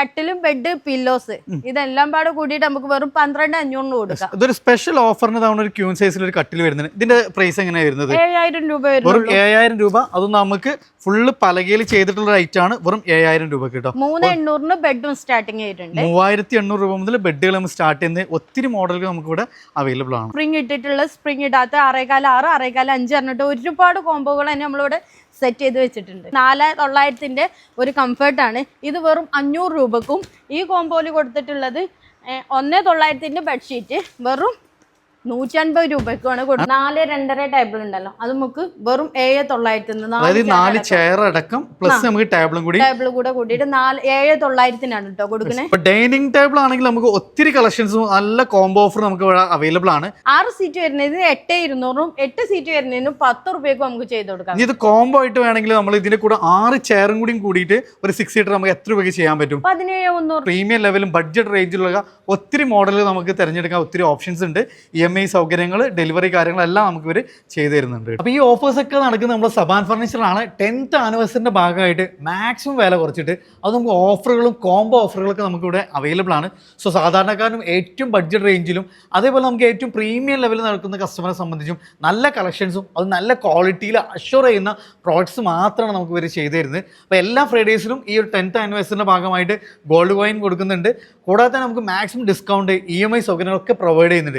കട്ടിലും bed pillows ഇതെല്ലാം പാടെ കൂടിയിട്ട് നമുക്ക് വെറും പന്ത്രണ്ട് അഞ്ഞൂറിന് കൊടുക്കാം. ഇതൊരു സ്പെഷ്യൽ ഓഫറിന് തവണ ഒരു ക്യൂൺ സൈസിൽ ഒരു കട്ടിൽ വരുന്നത്. ഇതിന്റെ പ്രൈസ് എങ്ങനെയാണ് വരുന്നത്? ഏഴായിരം രൂപ വെറും ഏഴായിരം രൂപ. അത് നമുക്ക് ഫുള്ള് പലകയിൽ ചെയ്തിട്ടുള്ള റേറ്റ് ആണ്. വെറും ഏഴായിരം രൂപ കിട്ടും. മൂന്ന് എണ്ണൂറിന് ബെഡും സ്റ്റാർട്ടിങ് ആയിട്ടുണ്ട്. മൂവായിരത്തി എണ്ണൂറ് രൂപ മുതൽ ബെഡുകൾ നമ്മൾ സ്റ്റാർട്ട് ചെയ്യുന്നത് ഒത്തിരി മോഡലുകൾ നമുക്ക് ഇവിടെ അവൈലബിൾ ആണ്. സ്പ്രിംഗ് ഇട്ടിട്ടുള്ള സ്പ്രിംഗ് ഇടാത്ത ആറേകാല ആറ് ആറേകാല അഞ്ച് പറഞ്ഞിട്ട് ഒരുപാട് കോംബോകൾ തന്നെ നമ്മളിവിടെ സെറ്റ് ചെയ്ത് വെച്ചിട്ടുണ്ട്. നാല് തൊള്ളായിരത്തിന്റെ ഒരു കംഫർട്ടാണ് ഇത് വെറും അഞ്ഞൂറ് രൂപക്കും ഈ കോമ്പോയിൽ കൊടുത്തിട്ടുള്ളത് ഒന്ന് തൊള്ളായിരത്തിന്റെ ബെഡ്ഷീറ്റ് വെറും നൂറ്റൻപത് രൂപയ്ക്കാണ് കൊടുക്കുന്നത് നാല് രണ്ടര ടേബിൾ ഉണ്ടല്ലോ. അത് നമുക്ക് വെറും ഏഴ് തൊള്ളായിരത്തി നാല് ചെയർ അടക്കം. പ്ലസ് നമുക്ക് ടേബിളും കൂടി. ടേബിൾ കൂടെ കൂട്ടിയിട്ട് നാല് ഏഴ് തൊള്ളായിരത്തിനാണ് കേട്ടോ കൊടുക്കുന്നത് ഡൈനിങ് ടേബിൾ ആണെങ്കിൽ നമുക്ക് ഒത്തിരി കളക്ഷൻസും നല്ല കോംബോ ഓഫർ നമുക്ക് അവൈലബിൾ ആണ്. ആറ് സീറ്റ് വരുന്നത് എട്ട് ഇരുന്നൂറും എട്ട് സീറ്റ് വരുന്നതിന് പത്ത് റുപ്യക്കും നമുക്ക് ചെയ്ത് കൊടുക്കാം. ഇത് കോംബോ ആയിട്ട് വേണമെങ്കിൽ നമ്മൾ ഇതിന്റെ കൂടെ ആറ് ചെയറും കൂടി കൂടിയിട്ട് ഒരു സിക്സ് സീറ്റർ നമുക്ക് എത്ര രൂപയ്ക്ക് ചെയ്യാൻ പറ്റും? പതിനേഴ് മുന്നൂറ്. പ്രീമിയം ലെവലും ബഡ്ജറ്റ് റേഞ്ചിലുള്ള ഒത്തിരി മോഡലുകൾ നമുക്ക് തിരഞ്ഞെടുക്കാൻ ഒത്തിരി ഓപ്ഷൻസ് ഉണ്ട്. എം ഐ സൗകര്യങ്ങൾ ഡെലിവറി കാര്യങ്ങളെല്ലാം നമുക്ക് ഇവർ ചെയ്തു തരുന്നുണ്ട് അപ്പോൾ ഈ ഓഫേഴ്സ് ഒക്കെ നടക്കുന്നത് നമ്മുടെ സബാൻ ഫർണിച്ചറാണ്. ടെൻത്ത് ആനിവേഴ്സറിന്റെ ഭാഗമായിട്ട് മാക്സിമം വില കുറച്ചിട്ട് അത് നമുക്ക് ഓഫറുകളും കോംബോ ഓഫറുകളൊക്കെ നമുക്കിവിടെ അവൈലബിൾ ആണ്. സോ സാധാരണക്കാരനും ഏറ്റവും ബഡ്ജറ്റ് റേഞ്ചിലും അതേപോലെ നമുക്ക് ഏറ്റവും പ്രീമിയം ലെവലിൽ നടക്കുന്ന കസ്റ്റമറെ സംബന്ധിച്ചും നല്ല കളക്ഷൻസും അത് നല്ല ക്വാളിറ്റിയിൽ അഷ്യൂർ ചെയ്യുന്ന പ്രോഡക്ട്സ് മാത്രമാണ് നമുക്ക് ഇവർ ചെയ്തു തരുന്നത് അപ്പോൾ എല്ലാ ഫ്രൈഡേസിലും ഈ ഒരു ടെൻത്ത് ആനിവേഴ്സറിന്റെ ഭാഗമായിട്ട് ഗോൾഡ് കോയിൻ കൊടുക്കുന്നുണ്ട്. കൂടാതെ തന്നെ നമുക്ക് maximum discount E M I സൗകര്യങ്ങളൊക്കെ പ്രൊവൈഡ് ചെയ്യുന്നുണ്ട്.